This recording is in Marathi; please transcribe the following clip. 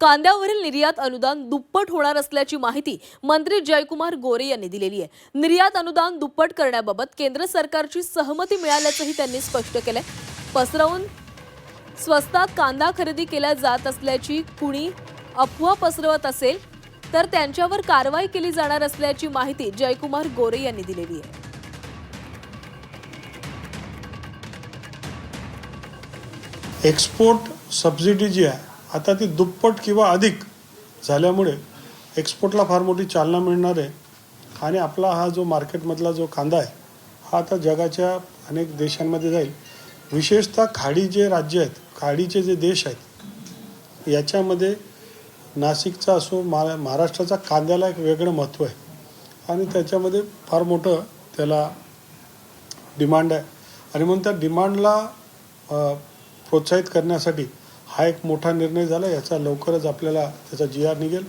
कांद्यावरील निर्यात अनुदान दुप्पट होणार असल्याची माहिती मंत्री जयकुमार गोरे यांनी दिलेली आहे. निर्यात अनुदान दुप्पट करण्याबाबत केंद्र सरकारची सहमती मिळाल्याचंही त्यांनी स्पष्ट केलंय. पसरवून स्वस्तात कांदा खरेदी केल्या जात असल्याची कुणी अफवा पसरवत असेल तर त्यांच्यावर कारवाई केली जाणार असल्याची माहिती जयकुमार गोरे यांनी दिलेली आहे. एक्सपोर्ट सबसिडी जी आहे आता ती दुप्पट किंवा अधिक झाल्यामुळे एक्सपोर्टला फार मोठी चालना मिळणार आहे. आणि आपला हा जो मार्केटमधला जो कांदा आहे हा आता जगाच्या अनेक देशांमध्ये जाईल. विशेषतः खाडी जे राज्य आहेत खाडीचे जे देश आहेत याच्यामध्ये नाशिकचा असो मा महाराष्ट्राचा कांद्याला एक वेगळं महत्त्व आहे. आणि त्याच्यामध्ये फार मोठं त्याला डिमांड आहे. आणि म्हणून त्या डिमांडला प्रोत्साहित करण्यासाठी हा एक मोठा निर्णय झाला याचा लवकरच आपल्याला त्याचा जी आर निघेल.